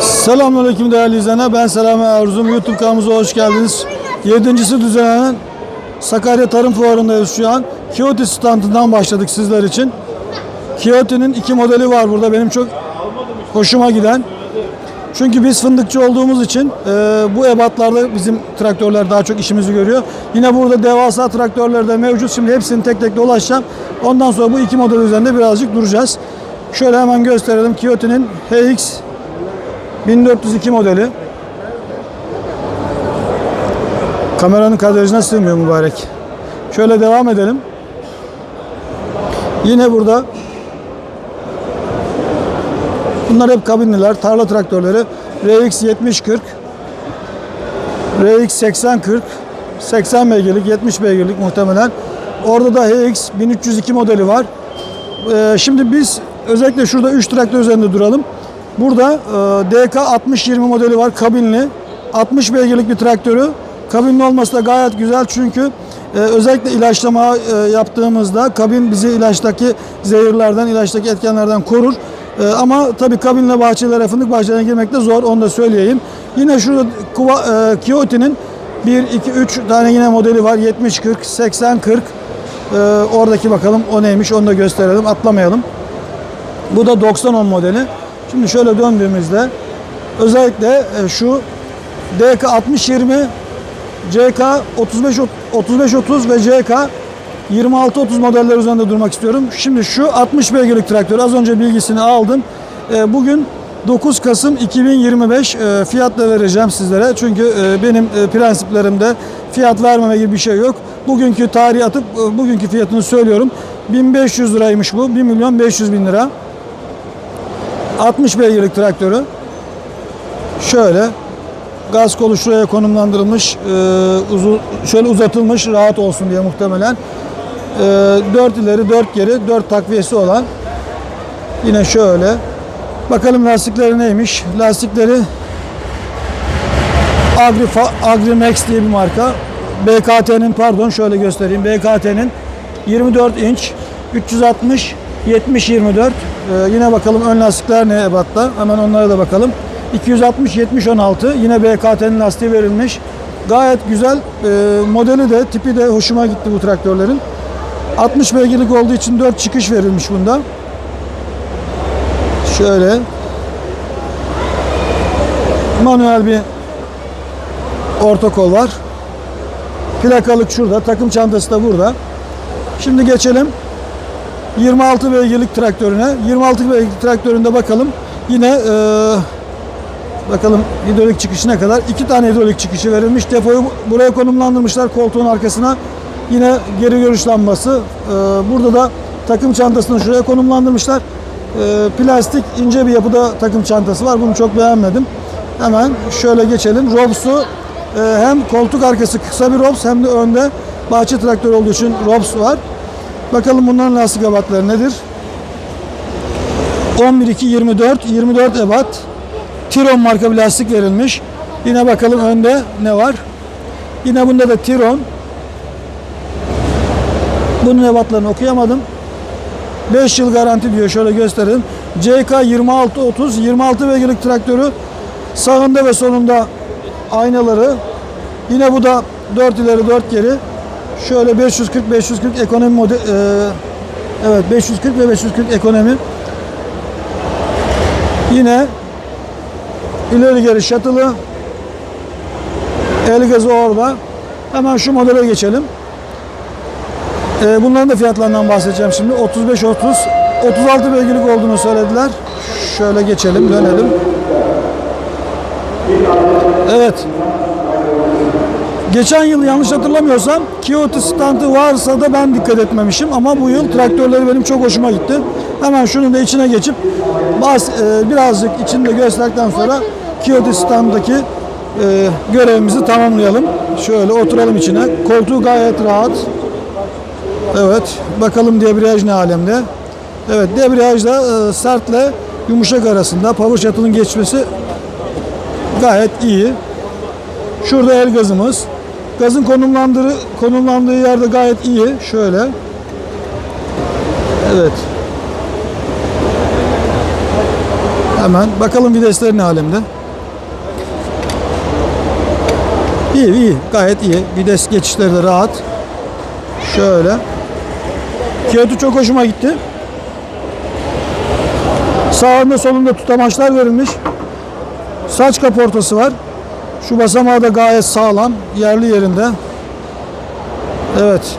Selamünaleyküm değerli izleyenler. Ben Selami Erzum. YouTube kanalımıza hoş geldiniz. Yedincisi düzenlenen Sakarya Tarım Fuarı'ndayız şu an. Kyoto standından başladık sizler için. Kyoto'nun iki modeli var burada. Benim çok hoşuma giden. Çünkü biz fındıkçı olduğumuz için e, bu ebatlarda bizim traktörler daha çok işimizi görüyor. Yine burada devasa traktörler de mevcut. Şimdi hepsini tek tek dolaşacağım. Ondan sonra bu iki model üzerinde birazcık duracağız. Şöyle hemen gösterelim. Kyoto'nun HX 1402 modeli. Kameranın kadrajına sığmıyor mübarek. Şöyle devam edelim. Yine burada Bunlar hep kabinliler, tarla traktörleri. RX 7040, RX 8040, 80 beygirlik, 70 beygirlik muhtemelen. Orada da HX 1302 modeli var. Ee, şimdi biz özellikle şurada 3 traktör üzerinde duralım. Burada e, DK 6020 modeli var kabinli. 60 beygirlik bir traktörü. Kabinli olması da gayet güzel çünkü e, özellikle ilaçlama e, yaptığımızda kabin bizi ilaçtaki zehirlerden, ilaçtaki etkenlerden korur. E, ama tabii kabinle bahçelere, fındık bahçelerine girmek de zor onu da söyleyeyim. Yine şurada Kuva, e, Kyoto'nun 1, 2, 3 tane yine modeli var. 70, 40, 80, 40. E, oradaki bakalım o neymiş onu da gösterelim atlamayalım. Bu da 90 modeli. Şimdi şöyle döndüğümüzde özellikle e, şu DK 6020, CK 35 35 30 ve CK 26 30 modeller üzerinde durmak istiyorum. Şimdi şu 60 beygirlik traktör az önce bilgisini aldım. E, Bugün 9 Kasım 2025 e, fiyatla vereceğim sizlere. Çünkü benim prensiplerimde fiyat vermeme gibi bir şey yok. Bugünkü tarihi atıp bugünkü fiyatını söylüyorum. 1500 liraymış bu. 1 milyon 500 bin lira. 60 beygirlik traktörü. Şöyle gaz kolu şuraya konumlandırılmış, e, uzun, şöyle uzatılmış rahat olsun diye muhtemelen. E, 4 ileri 4 geri 4 takviyesi olan yine şöyle bakalım lastikleri neymiş lastikleri Agri, Agrimax diye bir marka BKT'nin pardon şöyle göstereyim BKT'nin 24 inç 360 70 24 ee, yine bakalım ön lastikler ne ebatta? Hemen onlara da bakalım. 260 70 16 yine BKT'nin lastiği verilmiş. Gayet güzel. Ee, modeli de tipi de hoşuma gitti bu traktörlerin. 60 beygirlik olduğu için 4 çıkış verilmiş bunda. Şöyle. Manuel bir orta kol var. Plakalık şurada takım çantası da burada. Şimdi geçelim 26 beygirlik traktörüne. 26 beygirlik traktöründe bakalım. Yine e, bakalım hidrolik çıkışı ne kadar? İki tane hidrolik çıkışı verilmiş. Depoyu buraya konumlandırmışlar koltuğun arkasına. Yine geri görüş lambası. E, burada da takım çantasını şuraya konumlandırmışlar. E, plastik ince bir yapıda takım çantası var. Bunu çok beğenmedim. Hemen şöyle geçelim. Robs'u e, hem koltuk arkası kısa bir Robs hem de önde bahçe traktörü olduğu için Robs var. Bakalım bunların lastik ebatları nedir? 11 2 24 24 ebat. Tiron marka bir lastik verilmiş. Yine bakalım önde ne var? Yine bunda da Tiron. Bunun ebatlarını okuyamadım. 5 yıl garanti diyor. Şöyle gösterelim. CK 26 30 26 beygirlik traktörü sağında ve solunda aynaları. Yine bu da 4 ileri 4 geri. Şöyle 540 540 ekonomi model e, evet 540 ve 540 ekonomi. Yine ileri geri şatılı. El gazı orada. Hemen şu modele geçelim. E, bunların da fiyatlarından bahsedeceğim şimdi. 35 30 36 beygirlik olduğunu söylediler. Şöyle geçelim, dönelim. Evet. Geçen yıl yanlış hatırlamıyorsam Kyoto standı varsa da ben dikkat etmemişim ama bu yıl traktörleri benim çok hoşuma gitti. Hemen şunun da içine geçip bas, e, birazcık içinde gösterdikten sonra Kyoto standındaki e, görevimizi tamamlayalım. Şöyle oturalım içine. Koltuğu gayet rahat. Evet. Bakalım debriyaj ne alemde. Evet debriyajda e, sertle yumuşak arasında power shuttle'ın geçmesi gayet iyi. Şurada el gazımız. Gazın konumlandığı, konumlandığı yerde gayet iyi. Şöyle. Evet. Hemen bakalım vitesleri ne alemde. İyi iyi gayet iyi. Vites geçişleri de rahat. Şöyle. Kiyotu çok hoşuma gitti. Sağında solunda tutamaçlar verilmiş. Saç kaportası var. Şu basamağı da gayet sağlam. Yerli yerinde. Evet.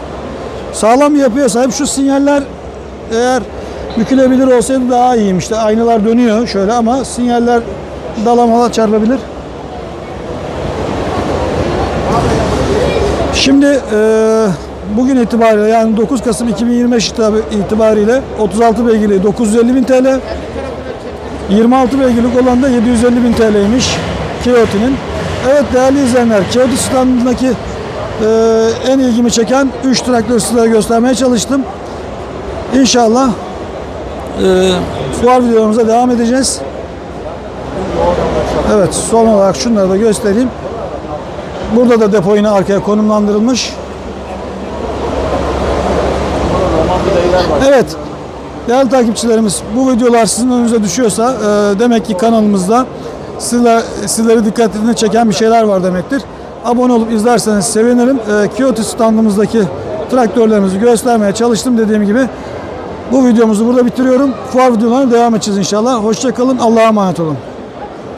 Sağlam yapıya sahip. Şu sinyaller eğer bükülebilir olsaydı daha iyiymiş. İşte aynalar dönüyor şöyle ama sinyaller dalamala çarpabilir. Şimdi eee, bugün itibariyle yani 9 Kasım 2025 itibar- itibariyle 36 beygirli 950 bin TL 26 beygirlik olan da 750 bin TL'ymiş Kiyoti'nin. Evet değerli izleyenler Kiyoti standındaki eee, en ilgimi çeken 3 traktör size göstermeye çalıştım. İnşallah eee fuar videolarımıza devam edeceğiz. Evet son olarak şunları da göstereyim. Burada da depo yine arkaya konumlandırılmış. Evet. Değerli takipçilerimiz bu videolar sizin önünüze düşüyorsa e, demek ki kanalımızda sizler, sizleri dikkatini çeken bir şeyler var demektir. Abone olup izlerseniz sevinirim. E, Kyoto standımızdaki traktörlerimizi göstermeye çalıştım dediğim gibi. Bu videomuzu burada bitiriyorum. Fuar videolarına devam edeceğiz inşallah. Hoşçakalın. Allah'a emanet olun.